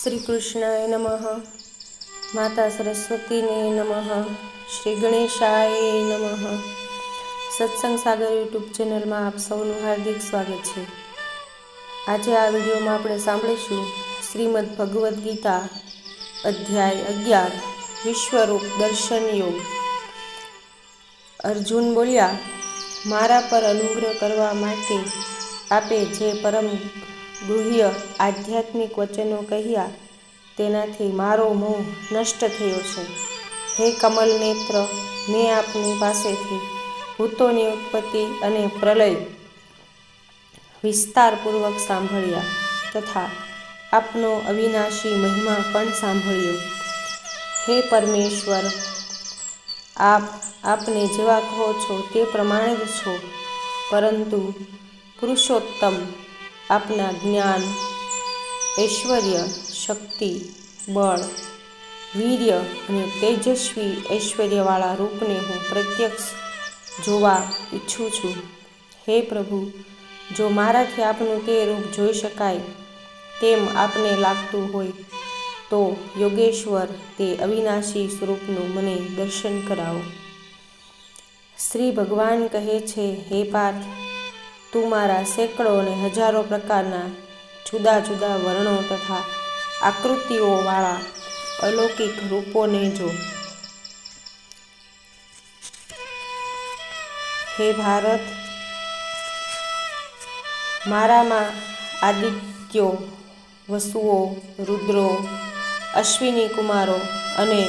શ્રી કૃષ્ણાય નમઃ માતા સરસ્વતીને નમઃ શ્રી ગણેશાય નમઃ સત્સંગ સાગર યુટ્યુબ ચેનલમાં આપ સૌનું હાર્દિક સ્વાગત છે। આજે આ વિડીયોમાં આપણે સાંભળીશું શ્રીમદ ભગવદ્ ગીતા, અધ્યાય અગિયાર, વિશ્વરૂપ દર્શન યોગ। અર્જુન બોલ્યા, મારા પર અનુગ્રહ કરવા માટે આપે જે પરમ ગુહ્ય આધ્યાત્મિક વચનો કહ્યા, તેનાથી મારો મોહ નષ્ટ થયો છે. હે કમલ નેત્ર, મેં આપની પાસેથી ભૂતોની ઉત્પત્તિ અને પ્રલય વિસ્તારપૂર્વક સાંભળ્યા તથા આપનો અવિનાશી મહિમા પણ સાંભળ્યો. હે પરમેશ્વર, આપ આપને જેવા કહો છો તે પ્રમાણે જ છો, પરંતુ પુરુષોત્તમ આપના જ્ઞાન, ઐશ્વર્ય, શક્તિ, બળ, વીર્ય અને તેજસ્વી ઐશ્વર્યવાળા રૂપને હું પ્રત્યક્ષ જોવા ઈચ્છું છું. હે પ્રભુ, જો મારાથી આપનું તે રૂપ જોઈ શકાય તેમ આપને લાગતું હોય, તો યોગેશ્વર તે અવિનાશી સ્વરૂપનું મને દર્શન કરાવો. શ્રી ભગવાન કહે છે, હે પાર્થ તું મારા સેંકડો અને હજારો પ્રકારના જુદા જુદા વર્ણો તથા આકૃતિઓવાળા અલૌકિક રૂપોને જો. હે ભારત, મારામાં આદિત્યો, વસુઓ, રુદ્રો, અશ્વિની કુમારો અને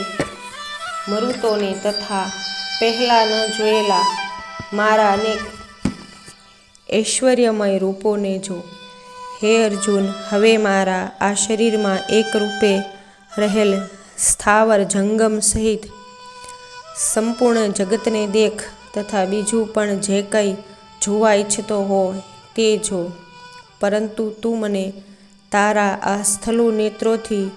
મરુતોને તથા પહેલાં ન જોયેલા મારા અનેક ઐશ્વર્યમય રૂપોને જો. હે અર્જુન, હવે મારા આ શરીરમાં એક રૂપે રહેલ સ્થાવર જંગમ સહિત સંપૂર્ણ જગતને દેખ તથા બીજું પણ જે કંઈ જોવા ઈચ્છતો હોય તે જો. પરંતુ તું મને તારા આ સ્થલુ નેત્રોથી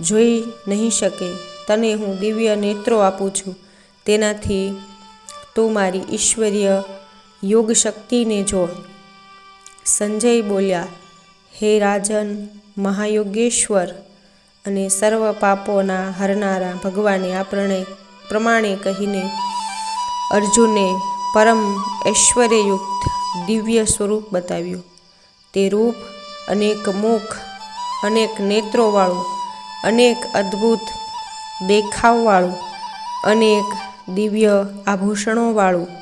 જોઈ નહીં શકે. તને હું દિવ્ય નેત્રો આપું છું. તેનાથી તું મારી ઈશ્વરીય યોગ શક્તિને જો સંજય બોલ્યા, હે રાજન મહાયોગેશ્વર અને સર્વ પાપોના હરનારા ભગવાને આ પ્રમાણે કહીને અર્જુને પરમ ઐશ્વર્યયુક્ત દિવ્ય સ્વરૂપ બતાવ્યું. તે રૂપ અનેક મુખ, અનેક નેત્રોવાળું, અનેક અદ્ભુત દેખાવવાળું, અનેક દિવ્ય આભૂષણોવાળું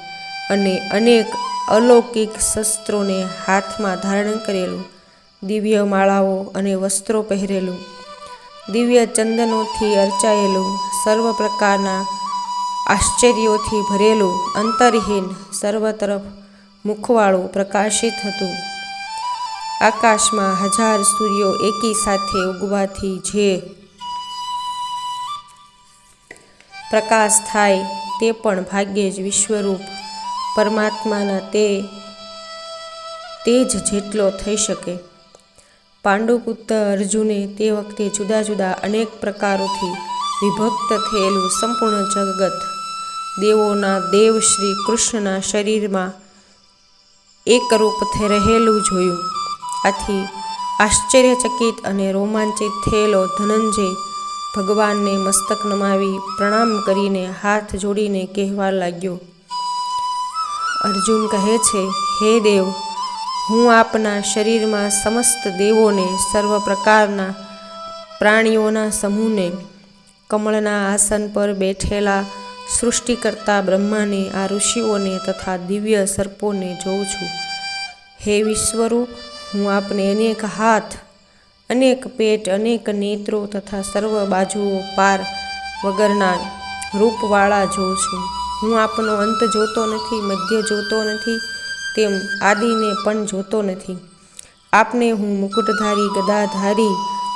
અને અનેક અલૌકિક શસ્ત્રોને હાથમાં ધારણ કરેલું, દિવ્ય માળાઓ અને વસ્ત્રો પહેરેલું, દિવ્ય ચંદનોથી અર્ચાયેલું, સર્વ પ્રકારના આશ્ચર્યોથી ભરેલું, અંતરહીન સર્વ તરફ મુખવાળું પ્રકાશિત હતું. આકાશમાં હજાર સૂર્યો એકી સાથે ઉગવાથી જે પ્રકાશ થાય તે પણ ભાગ્યે જ વિશ્વરૂપ પરમાત્માના તે તે જ જેટલો થઈ શકે. પાંડુપુત્ર અર્જુને તે વખતે જુદા જુદા અનેક પ્રકારોથી વિભક્ત થયેલું સંપૂર્ણ જગત, દેવોના દેવ શ્રી કૃષ્ણના શરીરમાં એકરૂપ રહેલું જોયું. આથી આશ્ચર્યચકિત અને રોમાંચિત થયેલો ધનંજય ભગવાનને મસ્તક નમાવી પ્રણામ કરીને હાથ જોડીને કહેવા લાગ્યો અર્જુન કહે છે, હે દેવ, હું આપના શરીરમાં સમસ્ત દેવોને, સર્વ પ્રકારના પ્રાણીઓના સમૂહને, કમળના આસન પર બેઠેલા સૃષ્ટિકર્તા બ્રહ્માને, આ ઋષિઓને તથા દિવ્ય સર્પોને જોઉં છું. હે વિશ્વરૂપ, હું આપને અનેક હાથ, અનેક પેટ, અનેક નેત્રો તથા સર્વ બાજુઓ પાર વગરના રૂપવાળા જોઉં છું. હું આપનો અંત જોતો નથી, મધ્ય જોતો નથી, તેમ આદિને પણ જોતો નથી. આપને હું મુકુટધારી, ગદાધારી,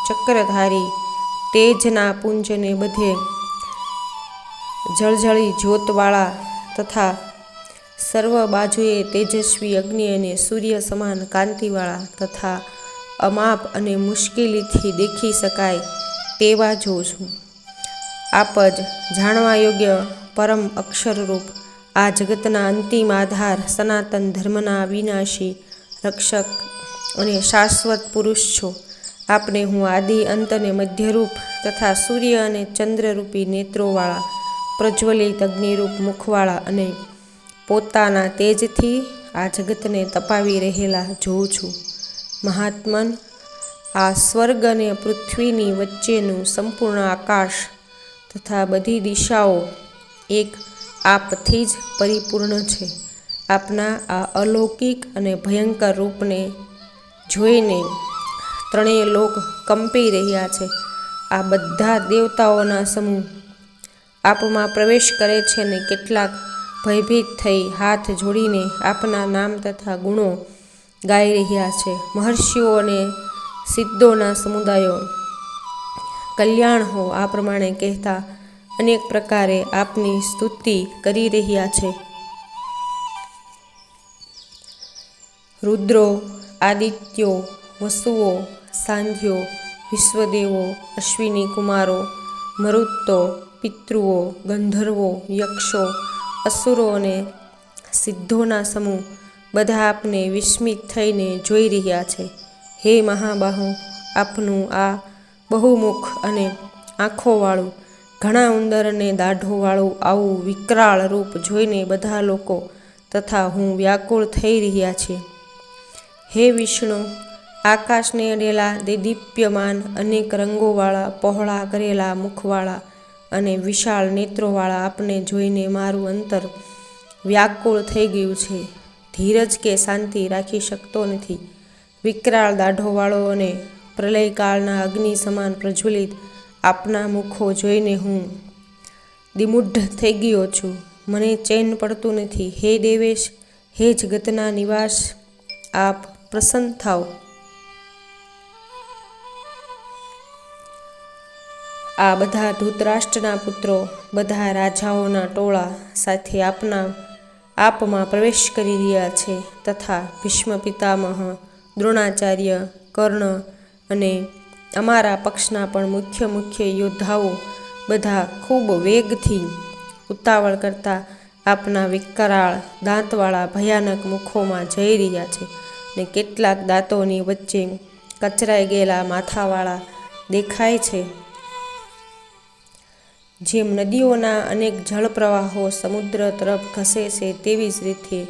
ચક્રધારી, તેજના પુંજને બધે જળજળી જ્યોતવાળા તથા સર્વ બાજુએ તેજસ્વી અગ્નિ અને સૂર્ય સમાન કાંતિવાળા તથા અમાપ અને મુશ્કેલીથી દેખી શકાય તેવા જોઉં છું. આપ જ જાણવા યોગ્ય પરમ અક્ષરરૂપ. આ જગતના અંતિમ આધાર સનાતન ધર્મના અવિનાશી રક્ષક અને શાશ્વત પુરુષ છો. આપને હું આદિ, અંત અને મધ્યરૂપ તથા સૂર્ય અને ચંદ્રરૂપી નેત્રોવાળા, પ્રજ્વલિત અગ્નિરૂપ મુખવાળા અને પોતાના તેજથી આ જગતને તપાવી રહેલા જોઉં છું. મહાત્મન, આ સ્વર્ગ અને પૃથ્વીની વચ્ચેનું સંપૂર્ણ આકાશ તથા બધી દિશાઓ એક આપથી જ પરિપૂર્ણ છે. આપના આ અલૌકિક અને ભયંકર રૂપને જોઈને ત્રણેય લોક કંપી રહ્યા છે. આ બધા દેવતાઓના સમૂહ આપમાં પ્રવેશ કરે છે ને કેટલાક ભયભીત થઈ હાથ જોડીને આપના નામ તથા ગુણો ગાઈ રહ્યા છે. મહર્ષિઓ અને સિદ્ધોના સમુદાયો કલ્યાણ હો આ પ્રમાણે કહેતા અનેક પ્રકારે આપની સ્તુતિ કરી રહ્યા છે. રુદ્રો, આદિત્યો, વસુઓ, સાંધ્યો, વિશ્વદેવો, અશ્વિની કુમારો, મરુત્તો, પિતૃઓ, ગંધર્વો, યક્ષો, અસુરો અને સિદ્ધોના સમૂહ બધા આપને વિસ્મિત થઈને જોઈ રહ્યા છે. હે મહાબાહુ, આપનું આ બહુમુખ અને આંખોવાળું ઘણા ઉંદર અને દાઢોવાળું આવું વિકરાળ રૂપ જોઈને બધા લોકો તથા હું વ્યાકુળ થઈ રહ્યા છે. હે વિષ્ણુ, આકાશને અડેલા દેદીપ્યમાન અનેક રંગોવાળા, પહોળા કરેલા મુખવાળા અને વિશાળ નેત્રોવાળા આપને જોઈને મારું અંતર વ્યાકુળ થઈ ગયું છે. ધીરજ કે શાંતિ રાખી શકતો નથી. વિકરાળ દાઢોવાળો અને પ્રલયકાળના અગ્નિ સમાન પ્રજ્વલિત આપના મુખો જોઈને હું દિમુઢ થઈ ગયો છું. મને ચેન પડતું નથી. હે દેવેશ, હે જગતના નિવાસ, આપ પ્રસન્ન થાવ આ બધા ધૂતરાષ્ટ્રના પુત્રો, બધા રાજાઓના ટોળા સાથે આપના આપમાં પ્રવેશ કરી રહ્યા છે તથા ભીષ્મ પિતામહ દ્રોણાચાર્ય, કર્ણ અને અમારા પક્ષના પણ મુખ્ય મુખ્ય યોદ્ધાઓ બધા ખૂબ વેગથી ઉતાવળ કરતા આપના વિકરાળ દાંતવાળા ભયાનક મુખોમાં જઈ રહ્યા છે ને કેટલાક દાંતોની વચ્ચે કચરાઈ ગયેલા માથાવાળા દેખાય છે. જેમ નદીઓના અનેક જળપ્રવાહો સમુદ્ર તરફ ઘસે છે, તેવી જ રીતે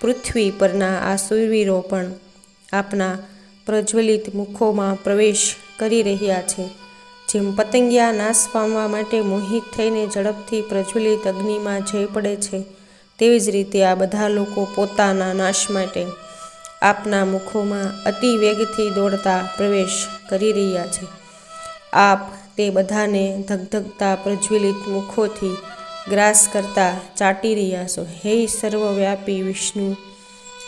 પૃથ્વી પરના આ સુરવીરો પણ આપના પ્રજ્વલિત મુખોમાં પ્રવેશ કરી રહ્યા છે. જેમ પતંગિયા નાશ પામવા માટે મોહિત થઈને ઝડપથી પ્રજ્વલિત અગ્નિમાં જઈ પડે છે, તેવી જ રીતે આ બધા લોકો પોતાના નાશ માટે આપના મુખોમાં અતિ વેગથી દોડતા પ્રવેશ કરી રહ્યા છે. આપ તે બધાને ધગધગતા પ્રજ્વલિત મુખોથી ગ્રાસ કરતા ચાટી રહ્યા છો. હે સર્વવ્યાપી વિષ્ણુ,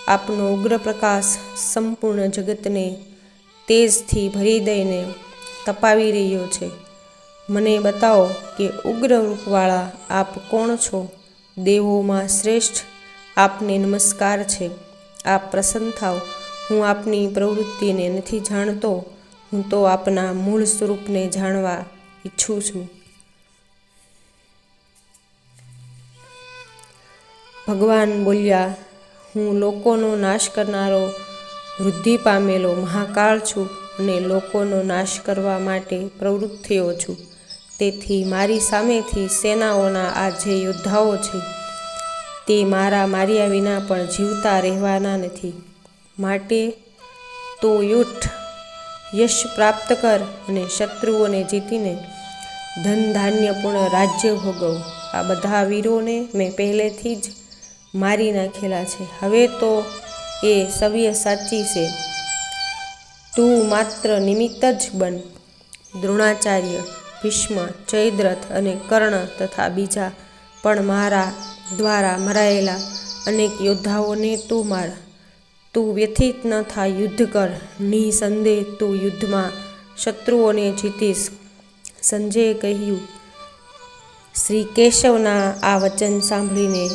આપનો ઉગ્ર પ્રકાશ સંપૂર્ણ જગતને તેજથી ભરી દઈને તપાવી રહ્યો છે. મને બતાવો કે ઉગ્ર રૂપવાળા આપ કોણ છો? દેવોમાં શ્રેષ્ઠ આપને નમસ્કાર છે. આપ પ્રસન્ન થાવ. હું આપની પ્રવૃત્તિને નથી જાણતો. હું તો આપના મૂળ સ્વરૂપને જાણવા ઈચ્છું છું. ભગવાન બોલ્યા, હું લોકોનો નાશ કરનારો વૃદ્ધિ પામેલો મહાકાળ છું અને લોકોનો નાશ કરવા માટે પ્રવૃત્ત થયો છું. તેથી મારી સામેથી સેનાઓના આ જે યોદ્ધાઓ છે, તે મારા માર્યા વિના પણ જીવતા રહેવાના નથી. માટે તો યુઠ યશ પ્રાપ્ત કર અને શત્રુઓને જીતીને ધન ધાન્યપૂર્ણ રાજ્ય ભોગવ. આ બધા વીરોને મેં પહેલેથી જ મારી નાખેલા છે. હવે તો એ સવ્ય સાચી છે. તું માત્ર નિમિત્ત જ બન. દ્રોણાચાર્ય, ભીષ્મ જયદ્રથ અને કર્ણ તથા બીજા પણ મારા દ્વારા મરાયેલા અનેક યોદ્ધાઓને તું માર. તું વ્યથિત ન થા યુદ્ધ કર. નિસંદેહ તું યુદ્ધમાં શત્રુઓને જીતીશ. સંજયે કહ્યું, શ્રી કેશવના આ વચન સાંભળીને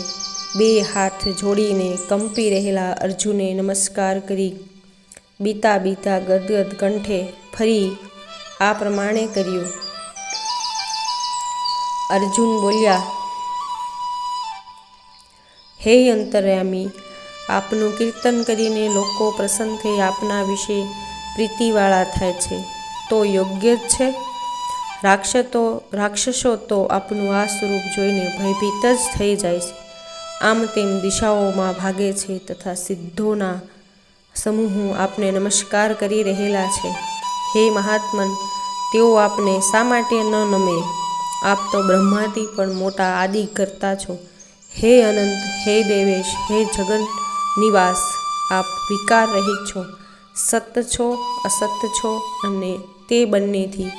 બે હાથ જોડીને કંપી રહેલા અર્જુને નમસ્કાર કરી. બીતા બીતા ગદગદ કંઠે ફરી આ પ્રમાણે કર્યું. અર્જુન બોલ્યા, હે અંતર્યામી, આપનું કીર્તન કરીને લોકો પ્રસન્ન થઈ આપના વિશે પ્રીતિવાળા થાય છે. તો યોગ્ય જ છે. રાક્ષસો રાક્ષસો તો આપનું આ સ્વરૂપ જોઈને ભયભીત જ થઈ જાય છે. આમ તેમ દિશાઓમાં ભાગે છે તથા સિદ્ધોના સમૂહો આપને નમસ્કાર કરી રહેલા છે. હે મહાત્મન, તેઓ આપને શા માટે ન નમે? આપ તો બ્રહ્માથી પણ મોટા આદિ કરતા છો. હે અનંત, હે દેવેશ, હે જગન નિવાસ, આપ વિકાર રહિત છો. સત છો, અસત છો અને તે બંનેથી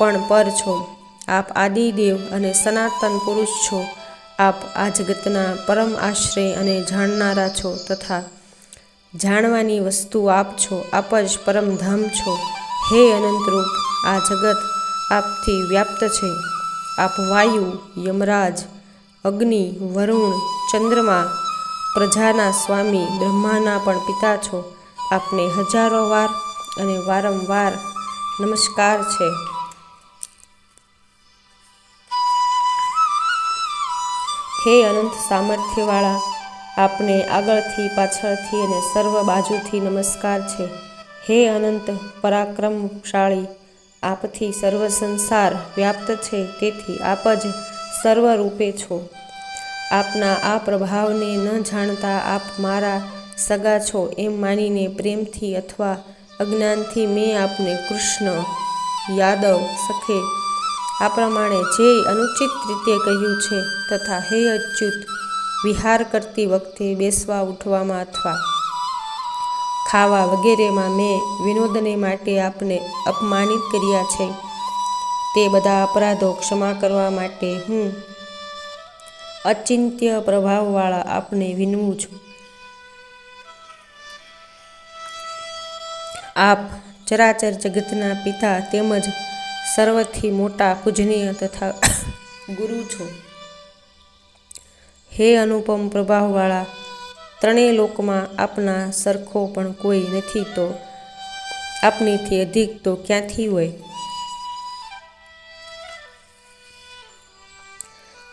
પણ પર છો. આપ આદિદેવ અને સનાતન પુરુષ છો. આપ આ જગતના પરમ આશ્રય અને જાણનારા છો તથા જાણવાની વસ્તુ આપ છો, આપ જ પરમધામ છો. હે અનંતરૂપ, આ જગત આપથી વ્યાપ્ત છે. આપ વાયુ, યમરાજ, અગ્નિ, વરુણ, ચંદ્રમા, પ્રજાના સ્વામી, બ્રહ્માના પણ પિતા છો. આપને હજારો વાર અને વારંવાર નમસ્કાર છે. હે અનંત સામર્થ્યવાળા, આપને આગળથી, પાછળથી અને સર્વ બાજુથી નમસ્કાર છે. હે અનંત પરાક્રમશાળી, આપથી સર્વ સંસાર વ્યાપ્ત છે, તેથી આપ જ સર્વરૂપે છો. આપના આ પ્રભાવને ન જાણતા આપ મારા સગા છો એમ માનીને પ્રેમથી અથવા અજ્ઞાનથી મેં આપને કૃષ્ણ, યાદવ, સખે આ પ્રમાણે જે અનુચિત રીતે કહ્યું છે તથા હે અચ્યુત, વિહાર કરતી વખતે બેસવા, ઉઠવામાં અથવા ખાવા વગેરેમાં મેં વિનોદને માટે આપને અપમાનિત કર્યા છે. તે બધા અપરાધો ક્ષમા કરવા માટે હું અચિંત્ય પ્રભાવવાળા આપને વિનવું છું. આપ ચરાચર જગતના પિતા તેમજ સર્વથી મોટા પૂજનીય તથા ગુરુ છો. હે અનુપમ પ્રભાવવાળા, ત્રણેય લોકમાં આપના સરખો પણ કોઈ નથી તો આપનીથી અધિક તો ક્યાંથી હોય?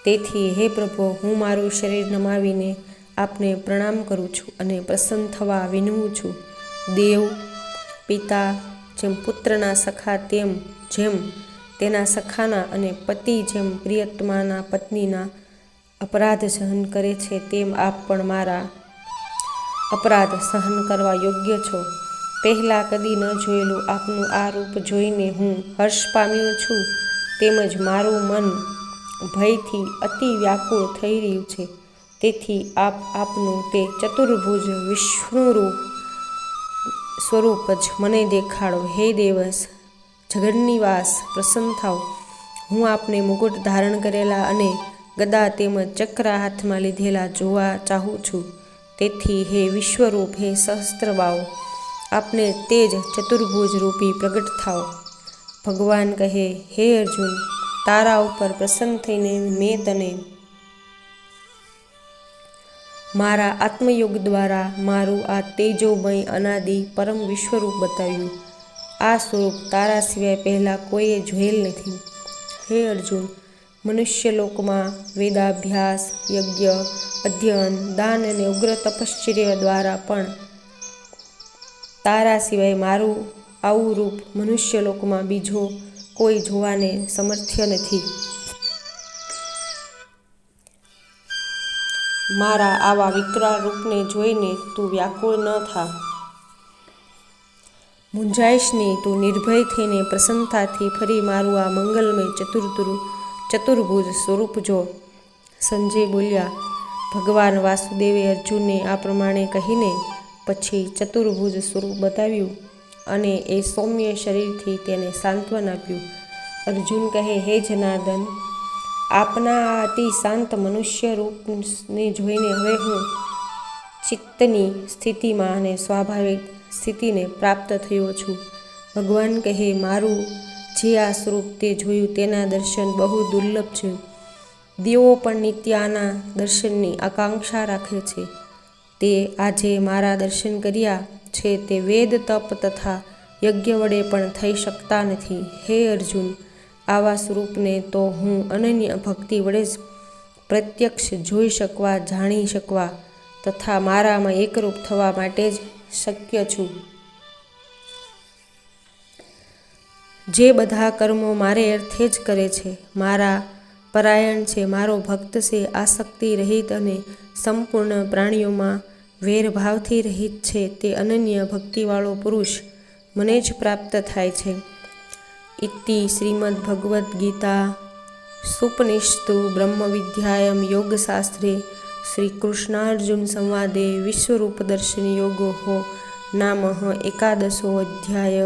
તેથી હે પ્રભુ, હું મારું શરીર નમાવીને આપને પ્રણામ કરું છું અને પ્રસન્ન થવા વિનવું છું. દેવ, પિતા, જેમ પુત્રના સખા, તેમ જેમ તેના સખાના અને પતિ જેમ પ્રિયતમાના પત્નીના અપરાધ સહન કરે છે, તેમ આપ પણ મારા અપરાધ સહન કરવા યોગ્ય છો. પહેલાં કદી ન જોયેલું આપનું આ રૂપ જોઈને હું હર્ષ પામ્યો છું. તેમજ મારું મન ભયથી અતિ વ્યાકુળ થઈ રહ્યું છે. તેથી આપ આપનું તે ચતુર્ભુજ વિષ્ણુરૂપ સ્વરૂપ જ મને દેખાડો. હે દેવસ જગન્નિવાસ પ્રસન્ન થાવ હું આપને મુકુટ ધારણ કરેલા અને ગદા તેમજ ચક્ર હાથમાં લીધેલા જોવા ચાહું છું. તેથી હે વિશ્વરૂપ, હે સહસ્ત્રબાઓ આપને તે જ ચતુર્ભુજ રૂપી પ્રગટ થાવ ભગવાન કહે, હે અર્જુન, તારા ઉપર પ્રસન્ન થઈને મેં તને મારા આત્મયોગ દ્વારા મારું આ તેજોમય અનાદિ પરમ વિશ્વરૂપ બતાવ્યું. આ સ્વરૂપ તારા સિવાય પહેલાં કોઈએ જોયેલ નથી. હે અર્જુન મનુષ્યલોકમાં વેદાભ્યાસ, યજ્ઞ, અધ્યયન, દાન અને ઉગ્ર તપશ્ચર્ય દ્વારા પણ તારા સિવાય મારું આવું રૂપ મનુષ્ય લોકમાં બીજો કોઈ જોવાને સમર્થ્ય નથી. મારા આવા વિકરાળ રૂપને જોઈને તું વ્યાકુળ ન થા. મૂંઝાઈશ નહીં તું નિર્ભય થઈને પ્રસન્નતાથી ફરી મારું આ મંગલમય ચતુર્તુરુ, ચતુર્ભુજ સ્વરૂપ જો. સંજય બોલ્યા, ભગવાન વાસુદેવે અર્જુનને આ પ્રમાણે કહીને પછી ચતુર્ભુજ સ્વરૂપ બતાવ્યું અને એ સૌમ્ય શરીરથી તેને સાંત્વન આપ્યું. અર્જુન કહે, હે જનાર્દન, આપના આ અતિ શાંત મનુષ્ય રૂપને જોઈને હવે હું ચિત્તની સ્થિતિમાં અને સ્વાભાવિક સ્થિતિને પ્રાપ્ત થયો છું. ભગવાન કહે, મારું જે આ સ્વરૂપ તે જોયું તેના દર્શન બહુ દુર્લભ છે. દેવો પણ નિત્ય આના દર્શનની આકાંક્ષા રાખે છે. તે આજે મારા દર્શન કર્યા છે તે વેદ, તપ તથા યજ્ઞ વડે પણ થઈ શકતા નથી. હે અર્જુન, આવા સ્વરૂપને તો હું અનન્ય ભક્તિ વડે જ પ્રત્યક્ષ જોઈ શકવા, જાણી શકવા તથા મારામાં એકરૂપ થવા માટે જ શક્ય છું. જે બધા કર્મો મારે અર્થે જ કરે છે, મારા પરાયણ છે, મારો ભક્ત છે, આસક્તિ રહિત અને સંપૂર્ણ પ્રાણીઓમાં વેરભાવથી રહિત છે, તે અનન્ય ભક્તિવાળો પુરુષ મને જ પ્રાપ્ત થાય છે. ઇતિ શ્રીમદ્ ભગવદ્ ગીતા સુપનિષતુ બ્રહ્મવિદ્યાયમ યોગશાસ્ત્રે શ્રી કૃષ્ણાર્જુન સંવાદે વિશ્વરૂપદર્શિની યોગો નામ એકાદશો અધ્યાય